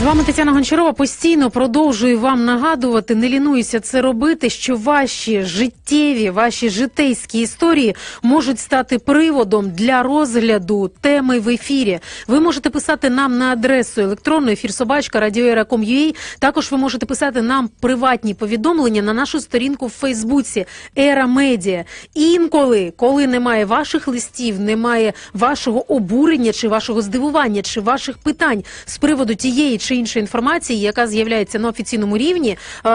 З вами Тетяна Гончарова постійно продовжую вам нагадувати, не лінуюся це робити, що ваші життєві, ваші житейські історії можуть стати приводом для розгляду теми в ефірі. Ви можете писати нам на адресу електронну ефір собачка радіоера.com.ua. Також ви можете писати нам приватні повідомлення на нашу сторінку в Фейсбуці Ера Медіа. Інколи, коли немає ваших листів, немає вашого обурення чи вашого здивування, чи ваших питань з приводу тієї чи іншої інформації, яка з'являється на офіційному рівні, е,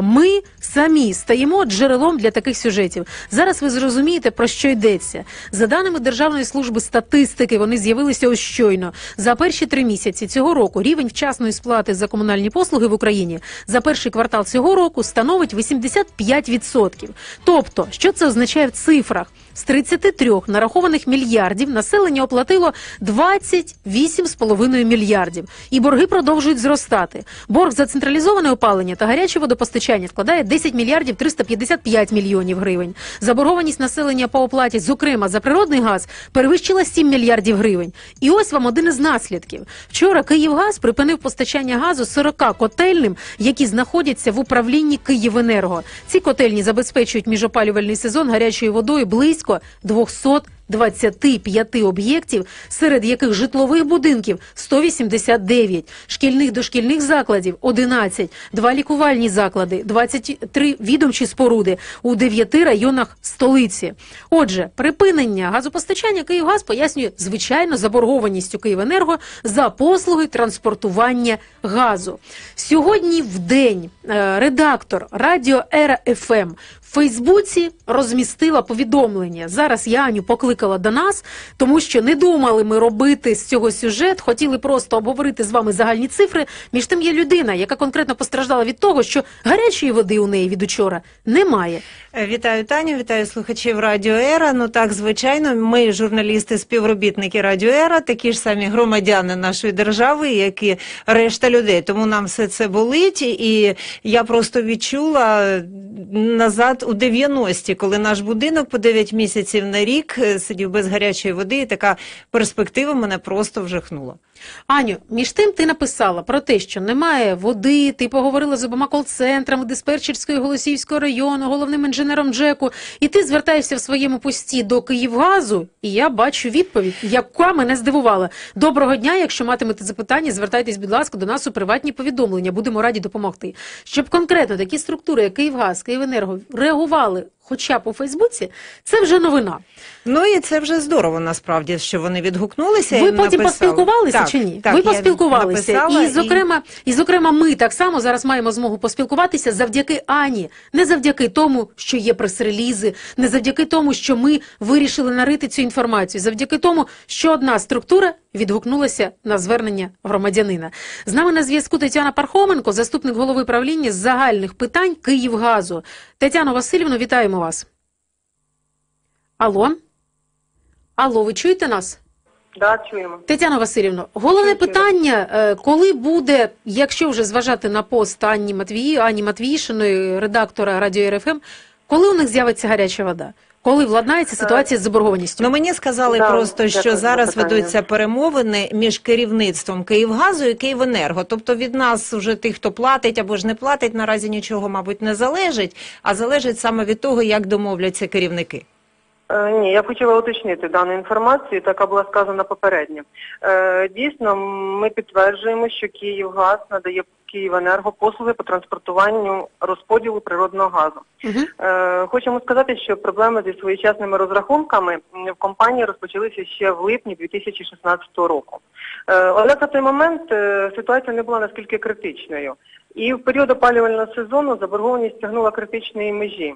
ми самі стаємо джерелом для таких сюжетів. Зараз ви зрозумієте про що йдеться. За даними Державної служби статистики, вони з'явилися ось щойно. За перші три місяці цього року рівень вчасної сплати за комунальні послуги в Україні за перший квартал цього року становить 85%. Тобто, що це означає в цифрах? З 33 нарахованих мільярдів населення оплатило 28,5 мільярдів. І борги продовжують зростати. Борг за централізоване опалення та гаряче водопостачання складає 10 мільярдів 355 мільйонів гривень. Заборгованість населення по оплаті, зокрема за природний газ, перевищила 7 мільярдів гривень. І ось вам один із наслідків. Вчора Київгаз припинив постачання газу 40 котельним, які знаходяться в управлінні Київенерго. Ці котельні забезпечують міжопалювальний сезон гарячою водою близько 200 25 об'єктів, серед яких житлових будинків 189, шкільних дошкільних закладів 11, два лікувальні заклади, 23 відомчі споруди у 9 районах столиці. Отже, припинення газопостачання Київгаз пояснює звичайно заборгованістю Київенерго за послуги транспортування газу. Сьогодні в день е, редактор Радіо Ера ФМ в Фейсбуці розмістила повідомлення. Зараз я Аню покликала до нас, тому що не думали ми робити з цього сюжет, хотіли просто обговорити з вами загальні цифри. Між тим є людина, яка конкретно постраждала від того, що гарячої води у неї від учора немає. Е, Вітаю Таню, вітаю слухачів Радіо Ера. Ну так, звичайно, ми журналісти, співробітники Радіо Ера, такі ж самі громадяни нашої держави, як і решта людей. Тому нам все це болить, і я просто відчула назад у 90-ті, коли наш будинок по 9 місяців на рік е, сидів без гарячої води, і така перспектива мене просто вжахнула. Аню, між тим ти написала про те, що немає води. Ти поговорила з обома кол-центрами диспетчерського і Голосіївського району, головним інженером Джеку, і ти звертаєшся в своєму пості до Київгазу, і я бачу відповідь, яка мене здивувала. Доброго дня. Якщо матимете запитання, звертайтесь, будь ласка, до нас у приватні повідомлення. Будемо раді допомогти. Щоб конкретно такі структури, як Київгаз, Київенерго, реагували. Хоча по Фейсбуці це вже новина. Ну і це вже здорово насправді, що вони відгукнулися. Ви і потім написали. поспілкувалися так, чи ні? Так, Ви поспілкувалися, написала і зокрема, і... зокрема, ми так само зараз маємо змогу поспілкуватися завдяки Ані, не завдяки тому, що є прес-релізи, не завдяки тому, що ми вирішили нарити цю інформацію, завдяки тому, що одна структура відгукнулася на звернення громадянина. З нами на зв'язку Тетяна Пархоменко, заступник голови правління з загальних питань Київгазу. Тетяно Васильівно, вітаємо вас. Алло? Алло, ви чуєте нас? Да, чуємо. Тетяна Васильівна, головне чую. питання, е, коли буде, якщо вже зважати на пост Анні Матвії, Ані Матвіїшиної, редактора Радіо РФМ, коли у них з'явиться гаряча вода? Коли владнається ситуація з заборгованістю? Ну мені сказали Да, просто, що зараз питання. ведуться перемовини між керівництвом Київгазу і Київенерго. Тобто від нас вже тих, хто платить або ж не платить, наразі нічого, мабуть, не залежить, а залежить саме від того, як домовляться керівники. Е, ні, я б хотіла уточнити дану інформацію, така була сказана попередньо. Е, дійсно, ми підтверджуємо, що Київгаз надає Київенерго послуги по транспортуванню розподілу природного газу. Е, хочемо сказати, що проблеми зі своєчасними розрахунками в компанії розпочалися ще в липні 2016 року. Е, однак на той момент е, ситуація не була наскільки критичною. І в період опалювального сезону заборгованість тягнула критичної межі.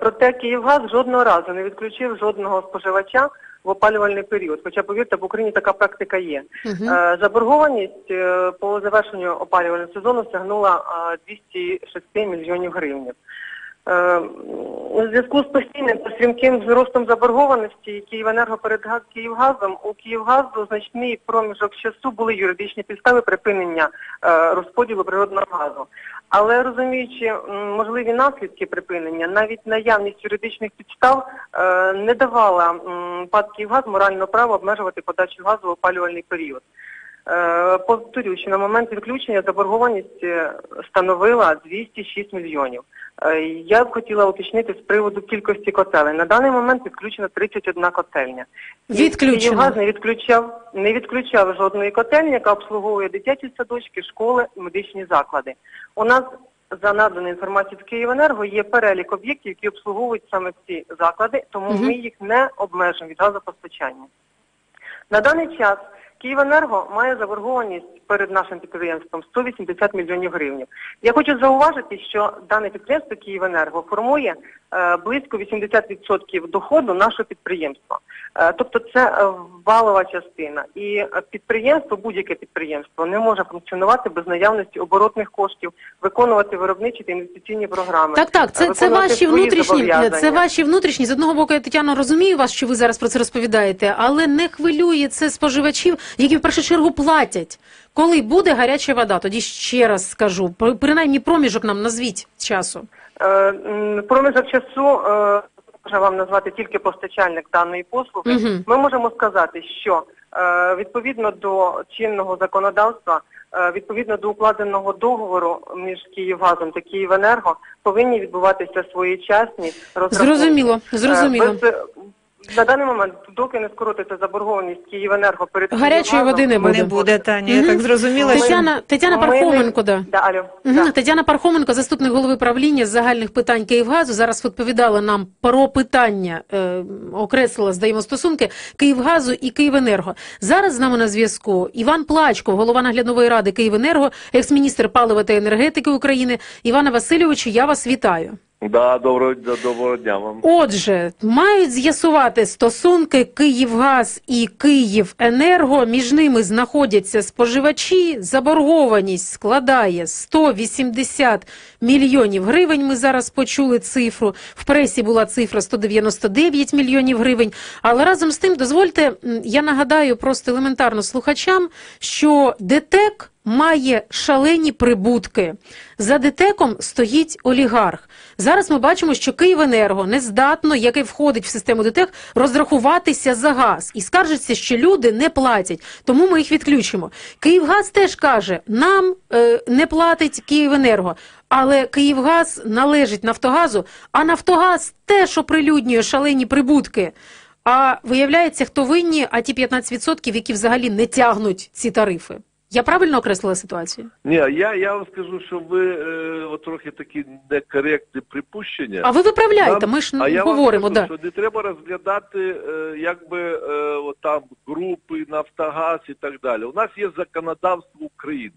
Проте Київгаз жодного разу не відключив жодного споживача в опалювальний період. Хоча, повірте, в Україні така практика є. Е, Заборгованість е, по завершенню опалювального сезону сягнула е, 206 мільйонів гривень. Е, У зв'язку з постійним та стрімким зростом заборгованості Київенерго перед Київгазом у Київгазу значний проміжок часу були юридичні підстави припинення е, розподілу природного газу. Але розуміючи можливі наслідки припинення, навіть наявність юридичних підстав е, не давала ПАД «Київгаз» морального права обмежувати подачу газу в опалювальний період. Е, Повторю, що на момент відключення заборгованість становила 206 мільйонів. Е, Я б хотіла уточнити з приводу кількості котелень. На даний момент відключено 31 котельня. Відключено. Київгаз не відключав, не відключав жодної котельні, яка обслуговує дитячі садочки, школи, медичні заклади. У нас за наданою інформацією в Київенерго є перелік об'єктів, які обслуговують саме ці заклади, тому Мгм. ми їх не обмежуємо від газопостачання. На даний час Київенерго має заборгованість перед нашим підприємством 180 мільйонів гривень. Я хочу зауважити, що дане підприємство Київенерго формує е, близько 80% доходу нашого підприємства. Е, тобто це е, валова частина. І підприємство, будь-яке підприємство, не може функціонувати без наявності оборотних коштів, виконувати виробничі та інвестиційні програми. Так, так, це, це ваші внутрішні, це ваші внутрішні. З одного боку, я Тетяно розумію вас, що ви зараз про це розповідаєте, але не хвилює це споживачів, які в першу чергу платять. Коли буде гаряча вода, тоді ще раз скажу, при- принаймні проміжок нам назвіть часу. Е, Проміжок часу е, вам назвати тільки постачальник даної послуги. Мгм. Ми можемо сказати, що е, відповідно до чинного законодавства, е, відповідно до укладеного договору між Київгазом та Київенерго, повинні відбуватися своєчасні розрахунки. Зрозуміло, зрозуміло. Без- на даний момент, доки не скоротиться заборгованість Київенерго перед Гарячої води не буде. Не буде, Таня, я так зрозуміла. що- Тетяна, Тетяна ми не- Пархоменко, да. Да, алло. Мгм. Да. Тетяна Пархоменко, заступник голови правління з загальних питань Київгазу, зараз відповідала нам про питання, е, окреслила, здаємо, стосунки Київгазу і Київенерго. Зараз з нами на зв'язку Іван Плачко, голова наглядової ради Київенерго, екс-міністр палива та енергетики України. Івана Васильовичу, я вас вітаю. Да, доброго, доброго дня вам. Отже, мають з'ясувати стосунки Київгаз і Київенерго. Між ними знаходяться споживачі. Заборгованість складає 180 мільйонів гривень. Ми зараз почули цифру. В пресі була цифра 199 мільйонів гривень. Але разом з тим, дозвольте, я нагадаю просто елементарно слухачам, що ДТЕК має шалені прибутки. За ДТЕКом стоїть олігарх. Зараз ми бачимо, що Київенерго не здатно, яке входить в систему ДТЕК, розрахуватися за газ і скаржиться, що люди не платять, тому ми їх відключимо. Київгаз теж каже, нам е, не платить Київенерго. Але Київгаз належить Нафтогазу, а Нафтогаз теж оприлюднює шалені прибутки. А виявляється, хто винні, а ті 15%, які взагалі не тягнуть ці тарифи. Я правильно окреслила ситуацію? Ні, я, я вам скажу, що ви е, от трохи такі некоректні припущення. А ви виправляєте, Нам- ми ж а я вам скажу, да. що не треба розглядати е, якби е, от там групи, Нафтогаз і так далі. У нас є законодавство України.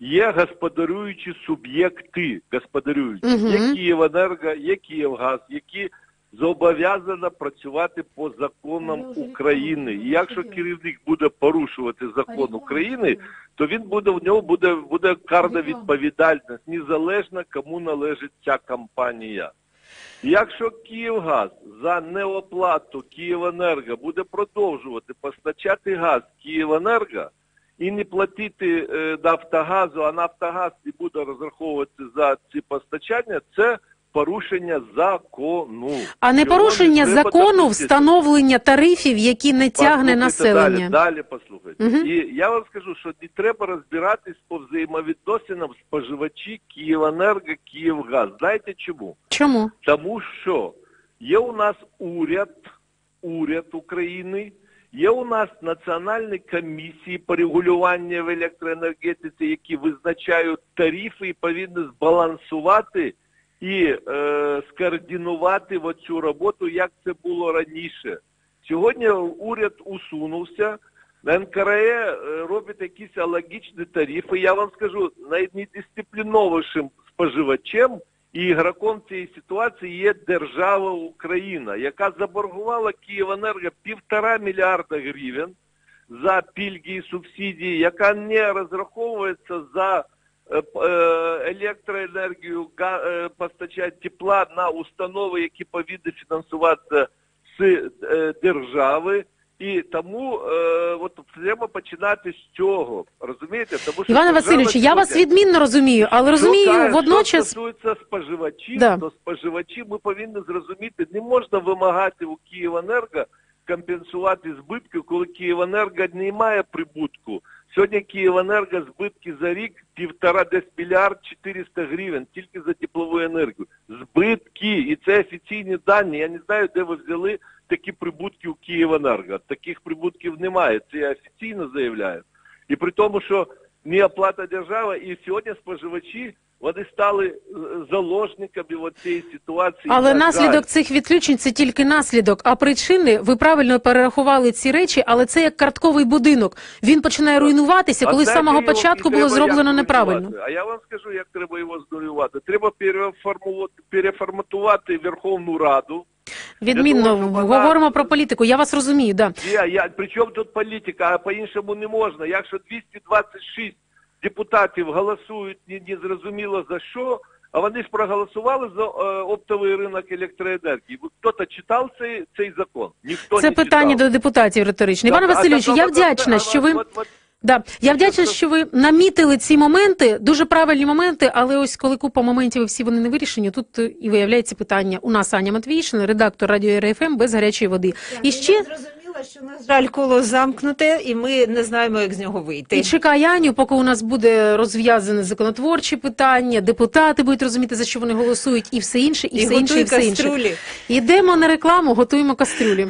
Є господарюючі суб'єкти, господарюючі, Мгм. є Київенерго, є Київгаз, які зобов'язані працювати по законам України. І якщо керівник буде порушувати закон України, то він буде в нього буде буде карна відповідальність, незалежно кому належить ця компанія. Якщо Київгаз за неоплату Київенерго буде продовжувати постачати газ Київенерго і не платити е, Нафтогазу, а Нафтогаз не буде розраховувати за ці постачання, це порушення закону. А не порушення закону встановлення тарифів, які не тягне населення. Далі, далі послухайте. І я вам скажу, що не треба розбиратись по взаємовідносинам споживачі Київенерго, Київгаз. Знаєте чому? Чому? Тому що є у нас уряд, уряд України, є у нас національні комісії по регулюванню в електроенергетиці, які визначають тарифи і повинні збалансувати і е, скоординувати цю роботу, як це було раніше. Сьогодні уряд усунувся, НКРЕ е, робить якісь логічні тарифи. Я вам скажу, найнедисципліновішим споживачем і ігроком цієї ситуації є держава Україна, яка заборгувала Київенерго півтора мільярда гривень за пільги і субсидії, яка не розраховується за електроенергію, га- е, тепла на установи, які повинні фінансуватися з е, держави. І тому е, от треба починати з цього. Розумієте? Тому що Іване держава Васильовичу, я вас відмінно розумію, але розумію що, каже, водночас. Що стосується споживачів, Да. то споживачі ми повинні зрозуміти, не можна вимагати у Київенерго компенсувати збитки, коли Київенерго не має прибутку. Сьогодні Київенерго збитки за рік півтора десь мільярд 400 гривень тільки за теплову енергію. Збитки, і це офіційні дані. Я не знаю, де ви взяли такі прибутки у Київенерго. Таких прибутків немає. Це я офіційно заявляю. І при тому, що не оплата держави, і сьогодні споживачі вони стали е, заложниками от цієї ситуації. Але На наслідок жаль. цих відключень це тільки наслідок. А причини ви правильно перерахували ці речі, але це як картковий будинок. Він починає руйнуватися, А коли з самого початку було зроблено неправильно. А я вам скажу, як треба його зруйнувати. Треба переформатувати Верховну Раду. Відмінно того, вона- говоримо про політику. Я вас розумію. Да. Я, я, причому тут політика, а по-іншому не можна. Якщо 226 депутатів голосують не, не зрозуміло за що, а вони ж проголосували за е, оптовий ринок електроенергії. Хто-то читав цей, цей закон? Ніхто Це не питання читав. до депутатів риторичне. А Васильовичу, я вдячна, що ви Да, я вдячна, що ви намітили ці моменти, дуже правильні моменти, але ось коли купа моментів і всі вони не вирішені, тут е, і виявляється питання. У нас Аня Матвійшина, редактор радіо РФМ без гарячої води. І ще Зрозуміла, що на жаль коло замкнуте, і ми не знаємо, як з нього вийти. і чекає Аню, поки у нас буде розв'язане законотворчі питання, депутати будуть розуміти, за що вони голосують, і все інше, і, І все інше, і все інше. каструлі. Йдемо на рекламу, готуємо кастрюлі.